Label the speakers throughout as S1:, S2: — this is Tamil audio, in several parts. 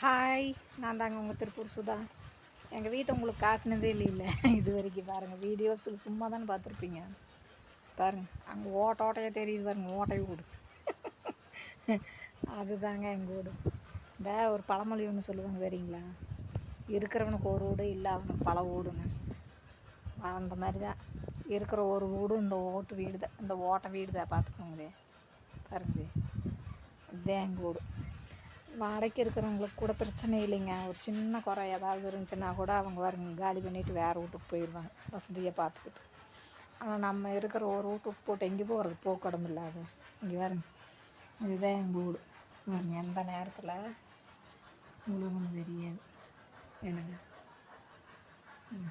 S1: ஹாய் நான் தாங்க உங்கள் திருப்பூர் சுதா. எங்கள் வீட்டை உங்களுக்கு காட்டினதே இல்லை இது வரைக்கும் பாருங்கள் வீடியோஸில் சும்மா தானே பார்த்துருப்பீங்க. பாருங்கள் அங்கே ஓட்ட ஓட்டையாக தெரியுது பாருங்க ஓட்டை வீடு அதுதாங்க எங்கள் வீடு இந்த ஒரு பழமொழி ஒன்று சொல்லுவாங்க தெரியுங்களா? இருக்கிறவனுக்கு ஒரு வீடு இல்லை அவனுக்கு பல வீடுன்னு அந்த மாதிரி தான் இருக்கிற ஒரு வீடு இந்த ஓட்டு வீடு தான் இந்த ஓட்டை வீடு தான் பார்த்துக்கோங்களே பாருங்க இதே எங்கள் வீடு வாடகைக்கு இருக்கிறவங்களுக்கு கூட பிரச்சனை இல்லைங்க. ஒரு சின்ன குறை ஏதாவது இருந்துச்சுன்னா கூட அவங்க வருங்க காலி பண்ணிவிட்டு வேறு வீட்டுக்கு போயிடுவாங்க வசதியை பார்த்துக்கிட்டு. ஆனால் நம்ம இருக்கிற ஒரு வீட்டுக்கு போட்டு எங்கே போகிறது போக்கடம் இல்லாது இங்கே வருங்க இதுதான் எங்கள் வீடு வருங்க எந்த நேரத்தில்? உங்களுக்கு தெரியாது. எனக்கு ம்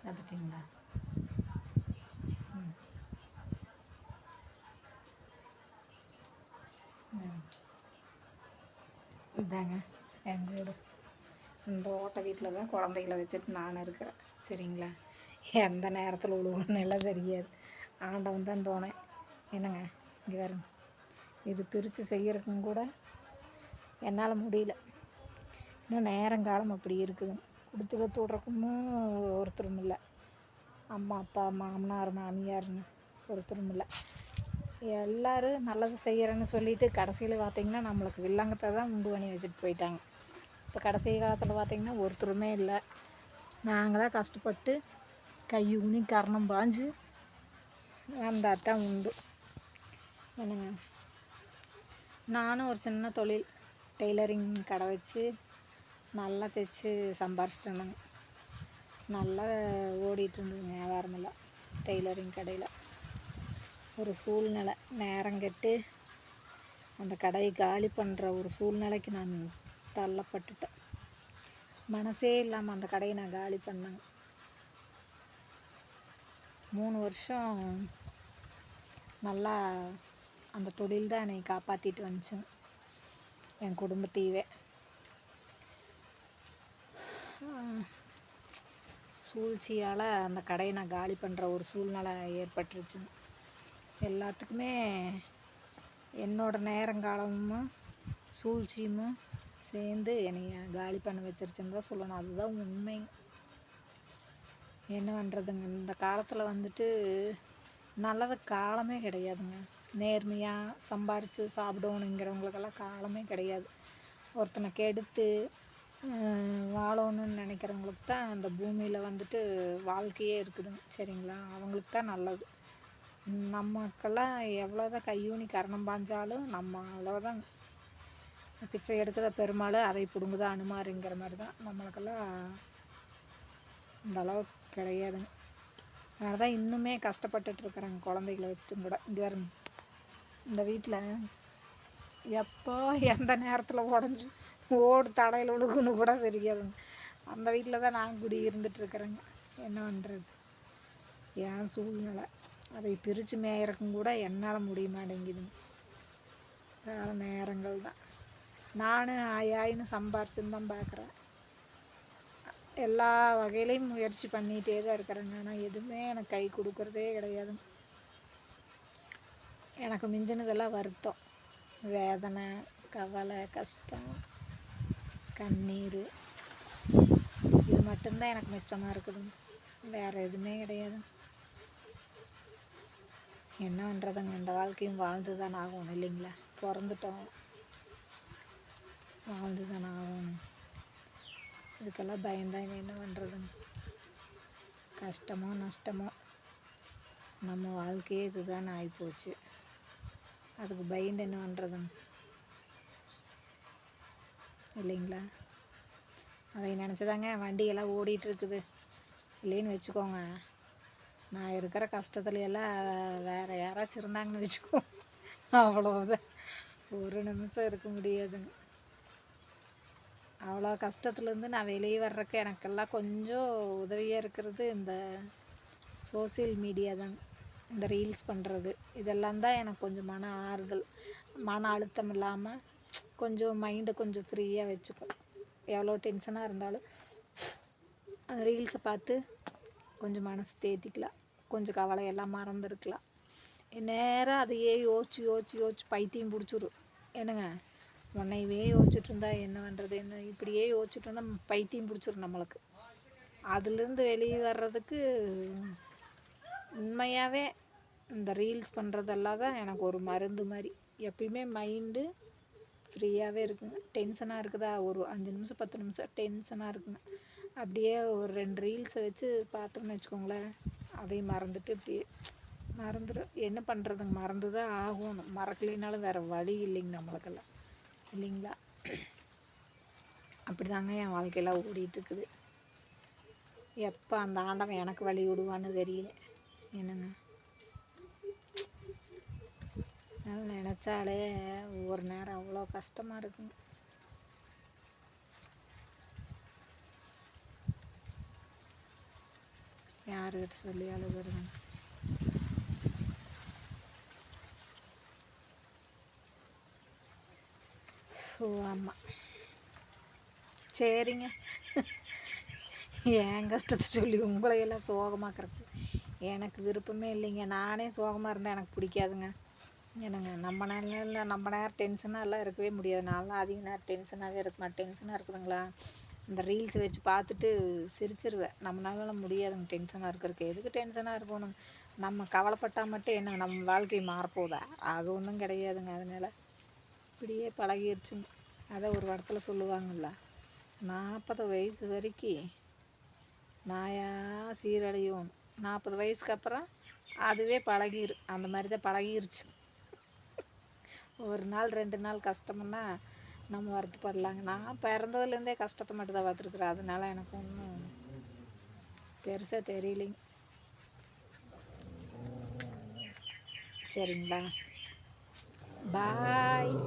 S1: பார்த்துட்டிங்களா ம் ம். இதாங்க எங்கள் வீடு. இந்த ஓட்ட வீட்டில் தான் குழந்தைகளை வச்சுட்டு நான் இருக்கிறேன். சரிங்களா? எந்த நேரத்தில் விழுவோன்னு எல்லாம் தெரியாது. ஆண்டவன் தான் தோணேன் என்னங்க இங்கே வருங்க இது பிரித்து செய்கிறக்கும் கூட என்னால் முடியல. இன்னும் நேரங்காலம் அப்படி இருக்குது. கொடுத்து கற்று விட்றக்கும் ஒருத்தரும் இல்லை. அம்மா அப்பா மாமனார் மாமியார்னு ஒருத்தரும் இல்லை. எல்லோரும் நல்லது செய்கிறேன்னு சொல்லிட்டு கடைசியில் பார்த்தீங்கன்னா நம்மளுக்கு வில்லங்கத்தை தான் உண்டு பண்ணி வச்சுட்டு போயிட்டாங்க. இப்போ கடைசி காலத்தில் பார்த்திங்கன்னா ஒருத்தருமே இல்லை. நாங்கள் தான் கஷ்டப்பட்டு கை ஊனி கரணம் பாஞ்சு வந்தால் தான் உண்டு. என்னங்க? நானும் ஒரு சின்ன தொழில் டெய்லரிங் கடை வச்சு நல்லா தைச்சி சம்பாரிச்சிட்டேனுங்க. நல்லா ஓடிட்டு இருந்ததுங்க வியாபாரமெல்லாம் டெய்லரிங் கடையில். ஒரு சூழ்நிலை. நேரம் கெட்டு அந்த கடையை காலி பண்ணுற ஒரு சூழ்நிலைக்கு நான் தள்ளப்பட்டுட்டேன். மனசே இல்லாமல் அந்த கடையை நான் காலி பண்ணேங்க. மூணு வருஷம் நல்லா அந்த தொழில் தான் என்னை காப்பாற்றிட்டு வந்துச்சுங்க. என் குடும்பத்தையவே சூழ்ச்சியால் அந்த கடையை நான் காலி பண்ணுற ஒரு சூழ்நிலை ஏற்பட்டுருச்சுங்க. எல்லாத்துக்குமே என்னோடய நேரங்காலமும் சூழ்ச்சியும் சேர்ந்து என்னைய காலி பண்ண வச்சிருச்சுன்னு தான் சொல்லணும். அதுதான் உண்மை. என்ன பண்ணுறதுங்க இந்த காலத்தில் வந்துட்டு நல்லது காலமே கிடையாதுங்க. நேர்மையாக சம்பாரித்து சாப்பிடணுங்கிறவங்களுக்கெல்லாம் காலமே கிடையாது. ஒருத்தனை கெடுத்து வாழணும்னு நினைக்கிறவங்களுக்கு தான் அந்த பூமியில் வந்துட்டு வாழ்க்கையே இருக்குதுங்க சரிங்களா? அவங்களுக்கு தான் நல்லது. நமக்கெல்லாம் எவ்வளோதான் கையூனி கரணம் பாஞ்சாலும் நம்ம அவ்வளோதான் பிச்சை எடுக்கிற பெருமாள் அதை பிடுங்குதா அனுமாருங்கிற மாதிரி தான் நம்மளுக்கெல்லாம் இந்த அளவுக்கு கிடையாதுங்க. அதனால தான் இன்னுமே கஷ்டப்பட்டுட்டு இருக்கிறாங்க குழந்தைகளை வச்சுட்டும் கூட. இங்கே வருங்க இந்த வீட்டில் எப்போ எந்த நேரத்தில் உடஞ்சி ஓடு தடையில் விழுகுன்னு கூட தெரியாதுங்க. அந்த வீட்டில் தான் நான் குடி இருந்துகிட்ருக்குறேங்க என்ன பண்ணுறது என் சூழ்நிலை. அதை பிரித்து மேயறக்கும் கூட என்னால் முடிய மாட்டேங்குதுங்க கால நேரங்கள் தான். நானும் ஆயாயின்னு சம்பாரிச்சுன்னு தான் பார்க்குறேன் எல்லா வகையிலையும் முயற்சி பண்ணிகிட்டே தான் இருக்கிறேங்க ஆனால் எதுவுமே எனக்கு கை கொடுக்குறதே கிடையாது. எனக்கு மிஞ்சினதெல்லாம் வருத்தம். வேதனை கவலை கஷ்டம் கண்ணீர். இது மட்டும்தான் எனக்கு மிச்சமாக இருக்குது. வேறு எதுவுமே கிடையாது. என்ன பண்ணுறதுங்க இந்த வாழ்க்கையும் வாழ்ந்து தானே ஆகும் இல்லைங்களா? பிறந்துட்டோம். வாழ்ந்து தானே ஆகும் இதுக்கெல்லாம் பயந்தாங்க என்ன பண்ணுறதுங்க கஷ்டமோ நஷ்டமோ? நம்ம வாழ்க்கையே இதுதான் ஆகிப்போச்சு அதுக்கு பயந்து என்ன பண்ணுறதுங்க இல்லைங்களா? அதை நினச்சிதாங்க வண்டியெல்லாம் ஓடிட்டுருக்குது இல்லைன்னு வச்சுக்கோங்க. நான் இருக்கிற கஷ்டத்துல எல்லாம் வேறு யாராச்சும் இருந்தாங்கன்னு வச்சுக்கோ. அவ்வளோதான் ஒரு நிமிஷம் இருக்க முடியாதுங்க. அவ்வளோ கஷ்டத்துலேருந்து நான் வெளியே வர்றதுக்கு எனக்கெல்லாம் கொஞ்சம் உதவியாக இருக்கிறது இந்த சோசியல் மீடியா தாங்க இந்த ரீல்ஸ் பண்ணுறது இதெல்லாம் தான் எனக்கு கொஞ்சம் மன ஆறுதல். மன அழுத்தம் இல்லாமல் கொஞ்சம் மைண்டை கொஞ்சம் ஃப்ரீயாக வச்சுக்கும் எவ்வளோ டென்ஷனாக இருந்தாலும் அந்த ரீல்ஸை பார்த்து கொஞ்சம் மனசு தேத்திக்கலாம். கொஞ்சம் கவலையெல்லாம் மறந்துருக்கலாம். நேராக அதையே யோசிச்சு யோசிச்சு யோசிச்சு பைத்தியம் பிடிச்சிரும். என்னங்க? உன்னையவே யோசிச்சுட்டு இருந்தா என்ன பண்ணுறது என்ன இப்படியே யோசிச்சுட்டு இருந்தால் பைத்தியம் பிடிச்சிரும் நம்மளுக்கு. அதுலேருந்து வெளியே வர்றதுக்கு உண்மையாகவே இந்த ரீல்ஸ் பண்ணுறதெல்லாம் தான் எனக்கு ஒரு மருந்து மாதிரி எப்பயுமே மைண்டு ஃப்ரீயாகவே இருக்குங்க. டென்ஷனாக இருக்குதா? ஒரு அஞ்சு நிமிஷம் பத்து நிமிஷம் டென்ஷனாக இருக்குங்க. அப்படியே ஒரு ரெண்டு ரீல்ஸை வச்சு பார்த்தோம்னு வச்சுக்கோங்களேன். அதையும் மறந்துட்டு இப்படியே மறந்துடும் என்ன பண்ணுறதுங்க மறந்து தான் ஆகணும். மறக்கலைனாலும் வேறு வழி இல்லைங்க நம்மளுக்கெல்லாம். இல்லைங்களா? அப்படி தாங்க என் வாழ்க்கையெல்லாம் ஓடிட்டுருக்குது. எப்போ அந்த ஆண்டவன் எனக்கு வழி விடுவான்னு தெரியல. என்னங்க? அதனால் நினச்சாலே ஒவ்வொரு நேரம் அவ்வளோ கஷ்டமாக இருக்குங்க. யாருக்கிட்ட சொல்லி அழுகுறதுங்க ஓ ஆமாம் சரிங்க. என் கஷ்டத்தை சொல்லி உங்களையெல்லாம் சோகமாக்குறது. எனக்கு விருப்பமே இல்லைங்க. நானே சோகமாக இருந்தால் எனக்கு பிடிக்காதுங்க. என்னங்க நம்ம நேரம் நம்ம நேரம் டென்ஷனாக எல்லாம் இருக்கவே முடியாது. நான்லாம் அதிக நேரம் டென்ஷனாகவே இருக்குமா டென்ஷனாக இருக்குதுங்களா? இந்த ரீல்ஸ் வச்சு பார்த்துட்டு சிரிச்சிருவேன். நம்மளால முடியாதுங்க டென்ஷனாக இருக்கிறதுக்கு. எதுக்கு டென்ஷனாக இருக்கணும்? நம்ம கவலைப்பட்டால் மட்டும் என்ன நம்ம வாழ்க்கை மாறப்போதா? அது ஒன்றும் கிடையாதுங்க அதனால் இப்படியே பழகிருச்சுங்க. அதை ஒரு வாரத்தில் சொல்லுவாங்கள்ல நாற்பது வயசு வரைக்கும் நாயா சீரழியும். நாற்பது வயசுக்கு அப்புறம் அதுவே பழகிரு அந்த மாதிரி தான் பழகிருச்சு. ஒரு நாள் ரெண்டு நாள் கஷ்டம்னா நம்ம வருத்தப்படலாங்க நான் பிறந்ததுலேருந்தே கஷ்டத்தை மட்டும் தான் பார்த்துருக்குறேன். அதனால எனக்கு ஒன்றும் பெருசாக தெரியலைங்க. சரிங்களா? பாய்